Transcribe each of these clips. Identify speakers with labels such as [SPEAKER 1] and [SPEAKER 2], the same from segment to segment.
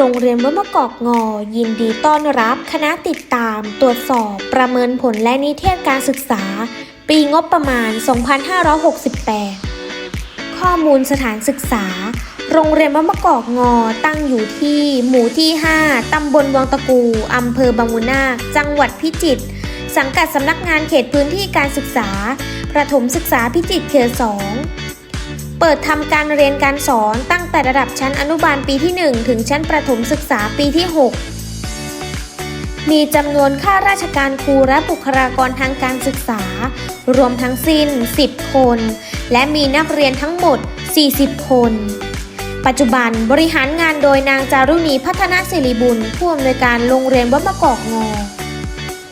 [SPEAKER 1] โรงเรียนวัดมะกอกงอ ยินดีต้อนรับคณะติดตาม ตรวจสอบ ประเมินผลและนิเทศการศึกษา ปีงบประมาณ 2568 ข้อมูลสถานศึกษา โรงเรียนวัดมะกอกงอ ตั้งอยู่ที่หมู่ที่ 5 ตำบลวังตะกูอำเภอบางมุนาคจังหวัดพิจิตร สังกัดสำนักงานเขตพื้นที่การศึกษา ประถมศึกษาพิจิตรเขต2 เปิดทำการเรียนการสอนตั้งแต่ระดับชั้นอนุบาลปีที่ 1 ถึงชั้นประถมศึกษาปีที่ 6 มีจำนวนข้าราชการครูและบุคลากรทางการศึกษา รวมทั้งสิ้น 10 คน และมีนักเรียนทั้งหมด 40 คน ปัจจุบันบริหารงานโดยนางจารุณีพัฒนาศิริบุญผู้อำนวยการโรงเรียนวัดมะกอกงอ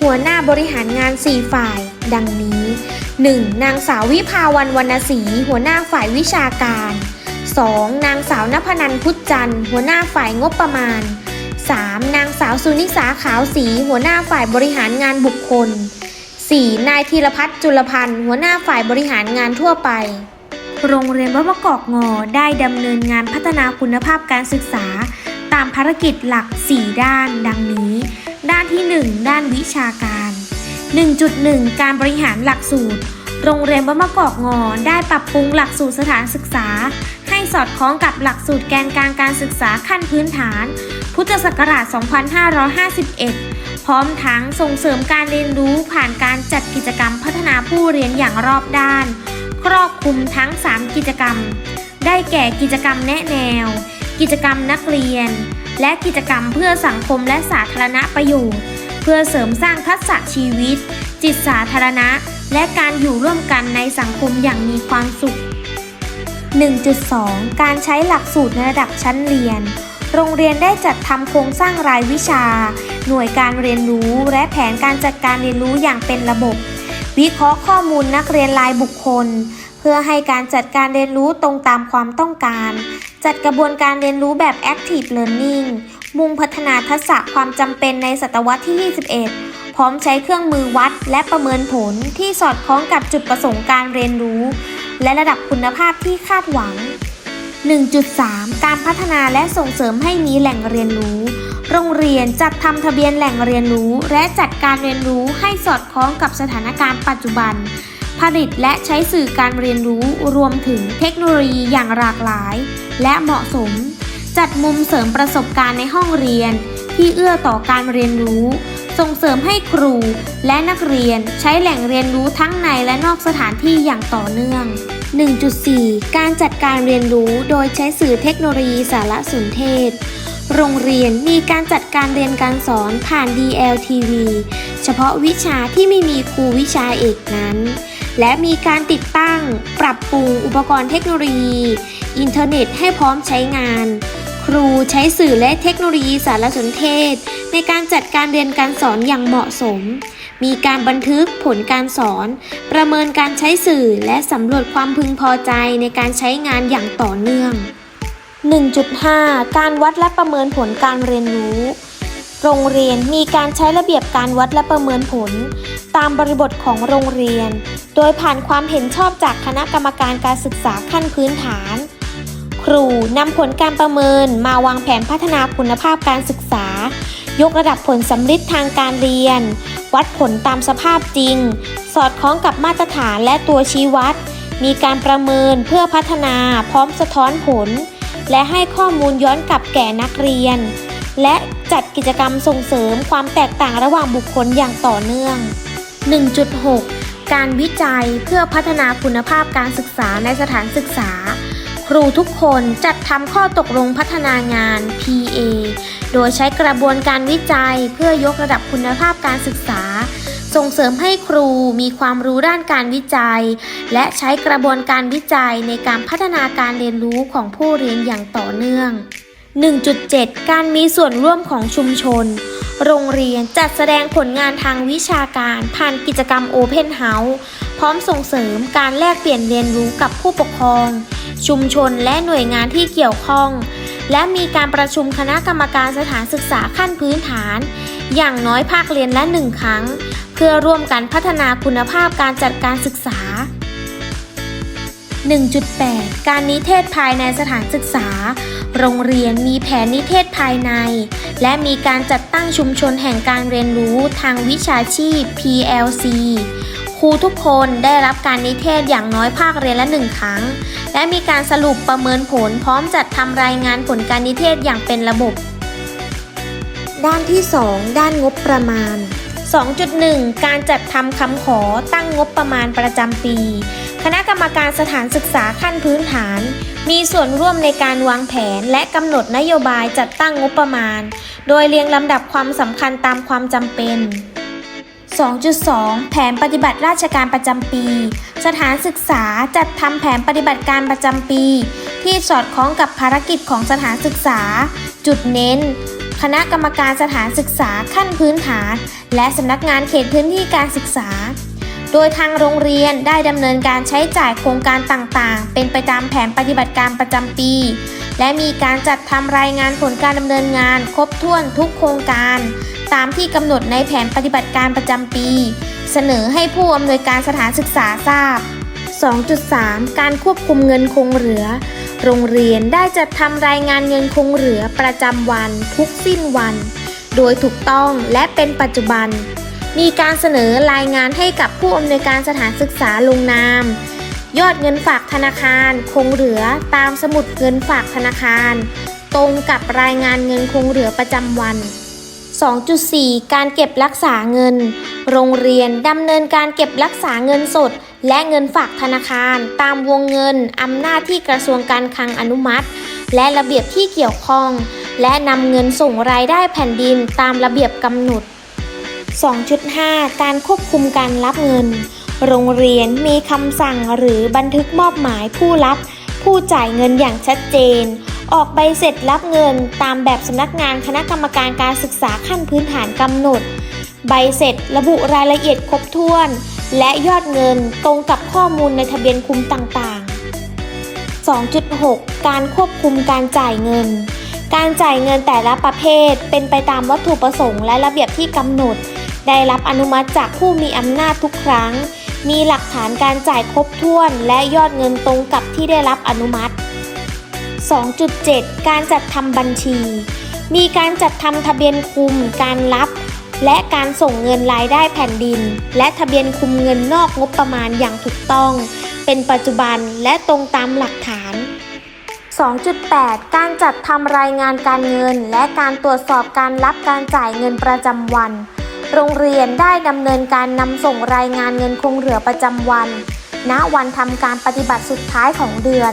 [SPEAKER 1] หัวหน้าบริหารงาน 4 ฝ่าย ดังนี้ 1. นางสาววิภาวันวรรณศรีหัวหน้าฝ่ายวิชาการ 2. นางสาวนพนันพุทธจันทร์หัวหน้าฝ่ายงบประมาณ 3. นางสาวสุนิสาขาวศรีหัวหน้าฝ่ายบริหารงานบุคคล 4. นายธีรพัฒน์จุลพันธ์หัวหน้าฝ่ายบริหารงานทั่วไป โรงเรียนวัดมะกอกงอได้ดำเนินงานพัฒนาคุณภาพการศึกษา ตามภารกิจหลัก 4 ด้าน ดังนี้ ด้านวิชาการ 1.1 การบริหารหลักสูตร โรงเรียนวัดมะกอกงอ ได้ปรับปรุงหลักสูตรสถานศึกษา ให้สอดคล้องกับหลักสูตรแกนกลางการศึกษาขั้นพื้นฐาน พุทธศักราช 2551 พร้อมทั้งส่งเสริมการเรียนรู้ผ่านการจัดกิจกรรมพัฒนาผู้เรียนอย่างรอบด้าน ครอบคลุมทั้ง 3 กิจกรรม ได้แก่กิจกรรมแนะแนว กิจกรรมนักเรียนและกิจกรรมเพื่อสังคมและสาธารณประโยชน์ พื่อเสริมสร้างทักษะชีวิต จิตสาธารณะ และการอยู่ร่วมกันในสังคมอย่างมีความสุข 1.2 การใช้หลักสูตรในระดับชั้นเรียน โรงเรียนได้จัดทำโครงสร้างรายวิชา หน่วยการเรียนรู้ และแผนการจัดการเรียนรู้อย่างเป็นระบบ วิเคราะห์ข้อมูลนักเรียนรายบุคคล เพื่อให้การจัดการเรียนรู้ตรงตามความต้องการ จัดกระบวนการเรียนรู้แบบ Active Learning มุ่งพัฒนาทักษะความจำเป็นในศตวรรษที่ 21 พร้อมใช้เครื่องมือวัดและประเมินผลที่สอดคล้องกับจุดประสงค์การเรียนรู้ และระดับคุณภาพที่คาดหวัง 1.3 การพัฒนาและส่งเสริมให้มีแหล่งเรียนรู้ โรงเรียนจัดทำทะเบียนแหล่งเรียนรู้ และจัดการเรียนรู้ให้สอดคล้องกับสถานการณ์ปัจจุบัน ผลิตและใช้สื่อการเรียนรู้รวมถึงเทคโนโลยีอย่างหลากหลาย และเหมาะสม จัดมุมเสริมประสบการณ์ในห้องเรียน ที่เอื้อต่อการเรียนรู้ ส่งเสริมให้ครูและนักเรียนใช้แหล่งเรียนรู้ทั้งในและนอกสถานที่อย่างต่อเนื่อง 1.4 การจัดการเรียนรู้โดยใช้สื่อเทคโนโลยีสารสนเทศโรงเรียนมีการจัดการเรียนการสอนผ่าน DLTV เฉพาะวิชาที่ไม่มีครูวิชาเอกนั้น และมีการติดตั้ง ปรับปรุงอุปกรณ์เทคโนโลยี อินเทอร์เน็ตให้พร้อมใช้งาน ครูใช้สื่อและเทคโนโลยีสารสนเทศ ในการจัดการเรียนการสอนอย่างเหมาะสม มีการบันทึกผลการสอน ประเมินการใช้สื่อและสำรวจความพึงพอใจในการใช้งานอย่างต่อเนื่อง 1.5 การวัดและประเมินผลการเรียนรู้ โรงเรียนมีการใช้ระเบียบการวัดและประเมินผล ตามบริบทของโรงเรียน โดยผ่านความเห็นชอบจากคณะกรรมการการศึกษาขั้นพื้นฐาน ครูนำผลการประเมินมาวางแผนพัฒนาคุณภาพการศึกษา ยกระดับผลสำลิดทางการเรียน วัดผลตามสภาพจริง สอดคล้องกับมาตรฐานและตัวชี้วัด มีการประเมินเพื่อพัฒนาพร้อมสะท้อนผล และให้ข้อมูลย้อนกลับแก่นักเรียน และจัดกิจกรรมส่งเสริมความแตกต่างระหว่างบุคคลอย่างต่อเนื่อง 1.6 การวิจัยเพื่อพัฒนาคุณภาพการศึกษาในสถานศึกษา ครูทุกคนจัดทำข้อตกลงพัฒนางาน PA โดยใช้กระบวนการวิจัยเพื่อยกระดับคุณภาพการศึกษา ส่งเสริมให้ครูมีความรู้ด้านการวิจัย และใช้กระบวนการวิจัยในการพัฒนาการเรียนรู้ของผู้เรียนอย่างต่อเนื่อง 1.7 การมีส่วนร่วมของชุมชน โรงเรียนจัดแสดงผลงานทางวิชาการผ่านกิจกรรม Open House พร้อมส่งเสริมการแลกเปลี่ยนเรียนรู้กับผู้ปกครอง ชุมชนและหน่วยงานที่เกี่ยวข้อง และมีการประชุมคณะกรรมการสถานศึกษาขั้นพื้นฐาน อย่างน้อยภาคเรียนละหนึ่งครั้ง เพื่อร่วมกันพัฒนาคุณภาพการจัดการศึกษา 1.8 การนิเทศภายในสถานศึกษา โรงเรียนมีแผนนิเทศภายใน และมีการจัดตั้งชุมชนแห่งการเรียนรู้ทางวิชาชีพ PLC ครูทุกคนได้รับการนิเทศอย่างน้อยภาคเรียนละหนึ่งครั้ง และมีการสรุปประเมินผลพร้อมจัดทำรายงานผลการนิเทศอย่างเป็นระบบ ด้านที่ 2 ด้านงบประมาณ 2.1 การจัดทำคำขอตั้งงบประมาณประจำปี คณะกรรมการสถานศึกษาขั้นพื้นฐาน มีส่วนร่วมในการวางแผนและกำหนดนโยบายจัดตั้งงบประมาณ โดยเรียงลำดับความสำคัญตามความจำเป็น 2.2 แผนปฏิบัติราชการประจำปี สถานศึกษาจัดทำแผนปฏิบัติการประจำปี ที่สอดคล้องกับภารกิจของสถานศึกษา จุดเน้น คณะกรรมการสถานศึกษาขั้นพื้นฐาน และสำนักงานเขตพื้นที่การศึกษา โดยทางโรงเรียนได้ดำเนินการใช้จ่ายโครงการต่างๆ เป็นไปตามแผนปฏิบัติการประจำปี และมีการจัดทำรายงานผลการดำเนินงาน ครบถ้วนทุกโครงการ ตามที่กำหนดในแผนปฏิบัติการประจำปี เสนอให้ผู้อำนวยการสถานศึกษาทราบ 2.3 การควบคุมเงินคงเหลือ โรงเรียนได้จัดทำรายงานเงินคงเหลือประจำวันทุกสิ้นวัน โดยถูกต้องและเป็นปัจจุบัน มีการเสนอรายงานให้กับผู้อำนวยการสถานศึกษาลงนาม ยอดเงินฝากธนาคาร คงเหลือตามสมุดเงินฝากธนาคาร ตรงกับรายงานเงินคงเหลือประจำวัน 2.4 การเก็บรักษาเงิน โรงเรียนดำเนินการเก็บรักษาเงินสด และเงินฝากธนาคาร ตามวงเงินอำนาจที่กระทรวงการคลังอนุมัติ และระเบียบที่เกี่ยวข้อง และนำเงินส่งรายได้แผ่นดินตามระเบียบกำหนด 2.5 การควบคุมการรับเงิน โรงเรียนมีคำสั่งหรือบันทึกมอบหมายผู้รับ ผู้จ่ายเงินอย่างชัดเจน ออกใบเสร็จรับเงินตามแบบสำนักงานคณะกรรมการการศึกษาขั้นพื้นฐานกำหนด ใบเสร็จระบุรายละเอียดครบถ้วน และยอดเงินตรงกับข้อมูลในทะเบียนคุมต่างๆ 2.6 การควบคุมการจ่ายเงินการจ่ายเงินแต่ละประเภทเป็นไปตามวัตถุประสงค์และระเบียบที่กำหนด ได้รับอนุมัติจากผู้มีอำนาจทุกครั้ง มีหลักฐานการจ่ายครบถ้วน และยอดเงินตรงกับที่ได้รับอนุมัติ 2.7 การจัดทำบัญชี มีการจัดทำทะเบียนคุม การรับ และการส่งเงินรายได้แผ่นดิน และทะเบียนคุมเงินนอกงบประมาณอย่างถูกต้อง เป็นปัจจุบันและตรงตามหลักฐาน 2.8 การจัดทำรายงานการเงิน และการตรวจสอบการรับการจ่ายเงินประจำวัน โรงเรียนได้ดำเนินการนำส่งรายงานเงินคงเหลือประจำวัน ณ วันทำการปฏิบัติสุดท้ายของเดือน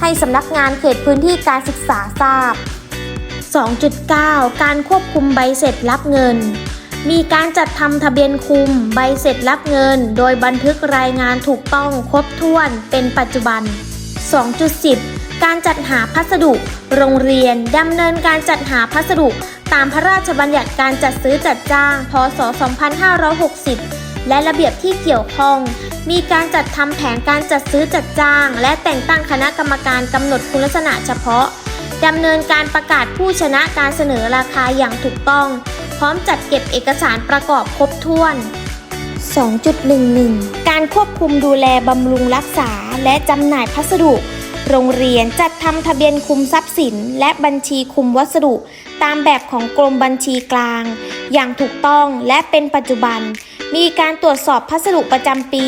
[SPEAKER 1] ให้สำนักงานเขตพื้นที่การศึกษาทราบ 2.9 การควบคุมใบเสร็จรับเงิน มีการจัดทำทะเบียนคุมใบเสร็จรับเงิน โดยบันทึกรายงานถูกต้องครบถ้วนเป็นปัจจุบัน 2.10 การจัดหาพัสดุ โรงเรียนดำเนินการจัดหาพัสดุ ตามพระราชบัญญัติการจัดซื้อจัดจ้าง พศ 2560 และระเบียบที่เกี่ยวข้อง มีการจัดทำแผนการจัดซื้อจัดจ้าง และแต่งตั้งคณะกรรมการกำหนดคุณลักษณะเฉพาะดำเนินการประกาศผู้ชนะการเสนอราคาอย่างถูกต้อง พร้อมจัดเก็บเอกสารประกอบครบถ้วน 2.11 การควบคุมดูแลบำรุงรักษาและจำหน่ายพัสดุ โรงเรียนจัดทำทะเบียนคุมทรัพย์สิน และบัญชีคุมวัสดุ ตามแบบของกรมบัญชีกลาง อย่างถูกต้องและเป็นปัจจุบัน มีการตรวจสอบพัสดุประจำปี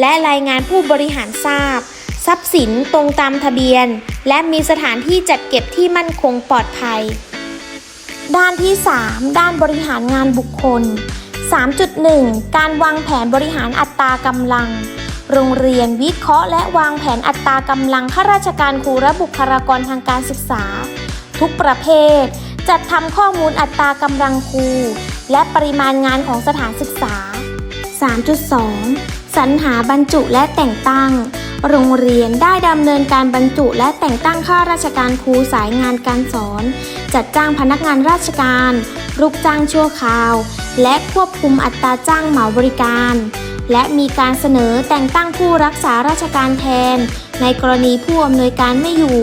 [SPEAKER 1] และรายงานผู้บริหารทราบ ทรัพย์สินตรงตามทะเบียน และมีสถานที่จัดเก็บที่มั่นคงปลอดภัย ด้านที่ 3 ด้านบริหารงานบุคคล 3.1 การวางแผนบริหารอัตรากำลัง โรงเรียนวิเคราะห์และวางแผนอัตรากำลังข้าราชการครูและบุคลากรทางการศึกษา ทุกประเภท จัดทำข้อมูลอัตรากำลังครู และปริมาณงานของสถานศึกษา 3.2 สรรหาบรรจุและแต่งตั้ง โรงเรียนได้ดำเนินการบรรจุและแต่งตั้งข้าราชการครูสายงานการสอน จัดจ้างพนักงานราชการ ลูกจ้างชั่วคราว และควบคุมอัตราจ้างเหมาบริการ และมีการเสนอแต่งตั้งผู้รักษาราชการแทน ในกรณีผู้อำนวยการไม่อยู่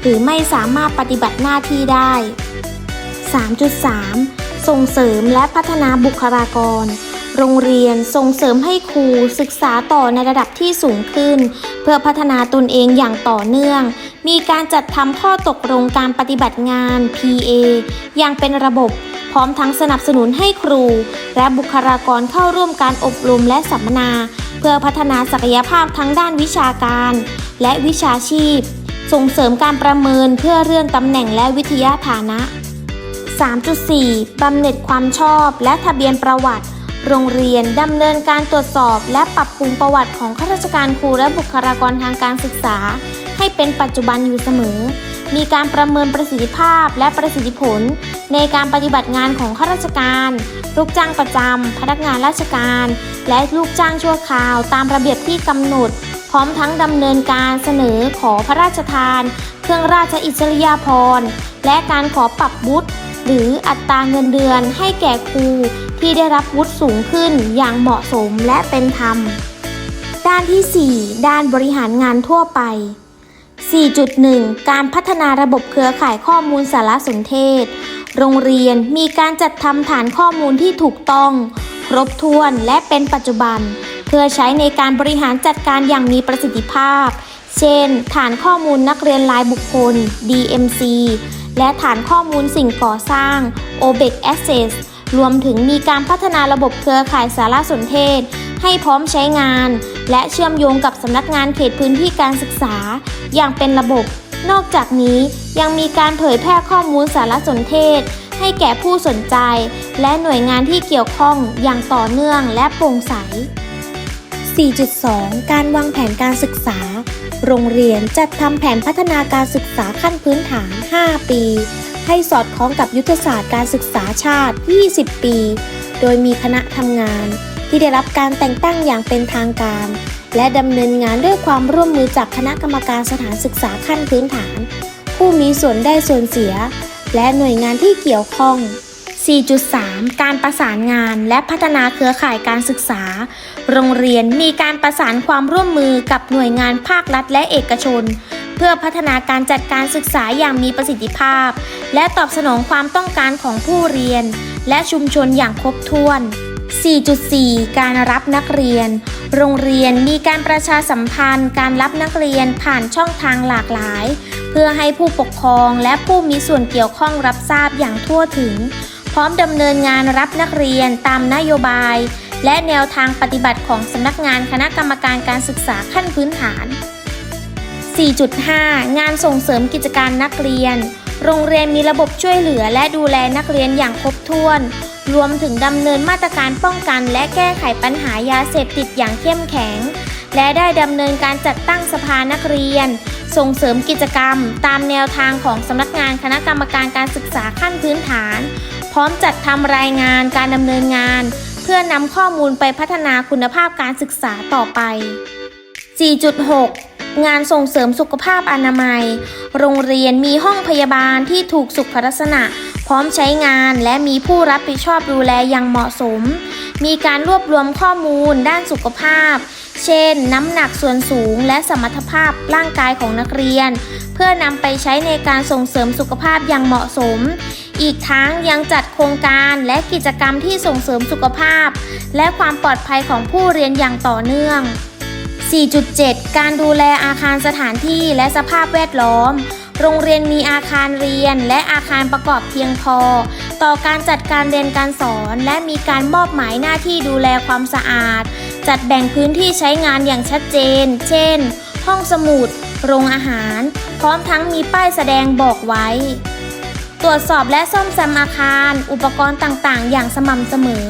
[SPEAKER 1] หรือไม่สามารถปฏิบัติหน้าที่ได้ 3.3 ส่งเสริมและพัฒนาบุคลากร โรงเรียนส่งเสริมให้ครูศึกษาต่อในระดับที่สูงขึ้น เพื่อพัฒนาตนเองอย่างต่อเนื่อง มีการจัดทำข้อตกลงการปฏิบัติงาน PA อย่างเป็นระบบ พร้อมทั้งสนับสนุนให้ครู และบุคลากรเข้าร่วมการอบรมและสัมมนา เพื่อพัฒนาศักยภาพทั้งด้านวิชาการ และวิชาชีพ ส่งเสริมการประเมินเพื่อเลื่อนตำแหน่งและวิทยาฐานะ 3.4 บำเหน็จความชอบและทะเบียนประวัติ โรงเรียนดำเนินการตรวจสอบ และปรับปรุงประวัติของข้าราชการครูและบุคลากรทางการศึกษา ให้เป็นปัจจุบันอยู่เสมอ มีการประเมินประสิทธิภาพและประสิทธิผล ในการปฏิบัติงานของข้าราชการ ลูกจ้างประจำ พนักงานราชการ และลูกจ้างชั่วคราว ตามระเบียบที่กำหนด พร้อมทั้งดำเนินการเสนอขอพระราชทาน เครื่องราชอิสริยาภรณ์ และการขอปรับวุฒิหรืออัตราเงินเดือนให้แก่ครูที่ได้รับวุฒิสูงขึ้นอย่างเหมาะสมและเป็นธรรม ด้านที่ 4 ด้านบริหารงานทั่วไป 4.1 การพัฒนาระบบเครือข่ายข้อมูลสารสนเทศ โรงเรียนมีการจัดทำฐานข้อมูลที่ถูกต้อง ครบถ้วนและเป็นปัจจุบัน เพื่อใช้ในการบริหารจัดการอย่างมีประสิทธิภาพ เช่น ฐานข้อมูลนักเรียนรายบุคคล DMC และฐานข้อมูลสิ่งก่อสร้าง OBEC Access รวมถึงมีการพัฒนาระบบเครือข่ายสารสนเทศ ให้พร้อมใช้งาน และเชื่อมโยงกับสำนักงานเขตพื้นที่การศึกษา อย่างเป็นระบบ นอกจากนี้ยังมีการเผยแพร่ข้อมูลสารสนเทศ ให้แก่ผู้สนใจ และหน่วยงานที่เกี่ยวข้องอย่างต่อเนื่องและโปร่งใส 4.2 การวางแผนการศึกษา โรงเรียนจัดทำแผนพัฒนาการศึกษาขั้นพื้นฐาน 5 ปี ให้สอดคล้องกับยุทธศาสตร์การศึกษาชาติ 20 ปี โดยมีคณะทำงาน ที่ได้รับการแต่งตั้งอย่างเป็นทางการ และดำเนินงานด้วยความร่วมมือจากคณะกรรมการสถานศึกษาขั้นพื้นฐาน ผู้มีส่วนได้ส่วนเสีย และหน่วยงานที่เกี่ยวข้อง 4.3 การประสานงานและพัฒนาเครือข่ายการศึกษา โรงเรียนมีการประสานความร่วมมือกับหน่วยงานภาครัฐและเอกชน เพื่อพัฒนาการจัดการศึกษาอย่างมีประสิทธิภาพ และตอบสนองความต้องการของผู้เรียน และชุมชนอย่างครบถ้วน 4.4 การรับนักเรียน โรงเรียนมีการประชาสัมพันธ์ การรับนักเรียนผ่านช่องทางหลากหลาย เพื่อให้ผู้ปกครองและผู้มีส่วนเกี่ยวข้องรับทราบอย่างทั่วถึง พร้อมดำเนินงานรับนักเรียนตามนโยบาย และแนวทางปฏิบัติของสำนักงานคณะกรรมการการศึกษาขั้นพื้นฐาน 4.5 งานส่งเสริมกิจการนักเรียน โรงเรียนมีระบบช่วยเหลือและดูแลนักเรียนอย่างครบถ้วน รวมถึงดำเนินมาตรการป้องกันและแก้ไขปัญหายาเสพติดอย่างเข้มแข็ง และได้ดำเนินการจัดตั้งสภานักเรียน ส่งเสริมกิจกรรม ตามแนวทางของสำนักงานคณะกรรมการการศึกษาขั้นพื้นฐาน พร้อมจัดทำรายงานการดำเนินงาน เพื่อนำข้อมูลไปพัฒนาคุณภาพการศึกษาต่อไป 4.6 งานส่งเสริมสุขภาพอนามัย โรงเรียนมีห้องพยาบาลที่ถูกสุขลักษณะ พร้อมใช้งานและมีผู้รับผิดชอบดูแลอย่างเหมาะสม มีการรวบรวมข้อมูลด้านสุขภาพ เช่น น้ำหนักส่วนสูงและสมรรถภาพร่างกายของนักเรียน เพื่อนำไปใช้ในการส่งเสริมสุขภาพอย่างเหมาะสม อีกทั้งยังจัดโครงการและกิจกรรมที่ส่งเสริมสุขภาพ และความปลอดภัยของผู้เรียนอย่างต่อเนื่อง 4.7 การดูแลอาคารสถานที่และสภาพแวดล้อม โรงเรียนมีอาคารเรียนและอาคารประกอบเพียงพอ ต่อการจัดการเรียนการสอน และมีการมอบหมายหน้าที่ดูแลความสะอาด จัดแบ่งพื้นที่ใช้งานอย่างชัดเจน เช่น ห้องสมุด โรงอาหาร พร้อมทั้งมีป้ายแสดงบอกไว้ ตรวจสอบและซ่อมแซมอาคาร อุปกรณ์ต่างๆ อย่างสม่ำเสมอ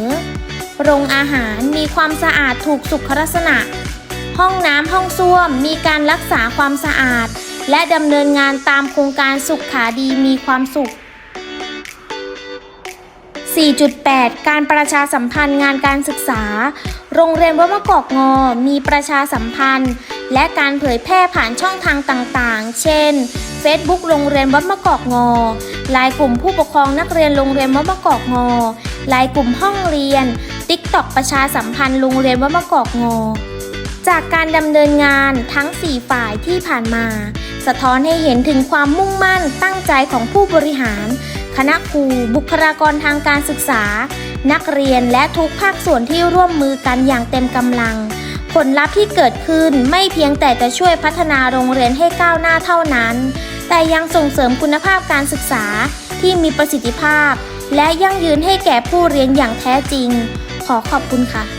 [SPEAKER 1] โรงอาหารมีความสะอาดถูกสุขลักษณะ ห้องน้ำห้องส้วม มีการรักษาความสะอาด และดำเนินงานตามโครงการสุขขาดีมีความสุข 4.8 การประชาสัมพันธ์งานการศึกษา โรงเรียนวัดมะกอกงอ มีประชาสัมพันธ์ และการเผยแพร่ผ่านช่องทางต่างๆ เช่น Facebook โรงเรียนวัดมะกอกงอไลน์กลุ่มผู้ปกครองนักเรียนโรงเรียนวัดมะกอกงอไลน์กลุ่มห้องเรียน TikTok ประชาสัมพันธ์โรงเรียนวัดมะกอกงอ จากการดำเนินงานทั้ง 4 ฝ่ายที่ผ่านมา สะท้อนให้เห็นถึงความมุ่งมั่นตั้งใจของผู้บริหาร คณะครู บุคลากรทางการศึกษา นักเรียนและทุกภาคส่วนที่ร่วมมือกันอย่างเต็มกำลัง ผลลัพธ์ที่เกิดขึ้นไม่เพียงแต่จะช่วยพัฒนาโรงเรียนให้ก้าวหน้าเท่านั้น แต่ยังส่งเสริมคุณภาพการศึกษาที่มีประสิทธิภาพ และยั่งยืนให้แก่ผู้เรียนอย่างแท้จริง ขอขอบคุณค่ะ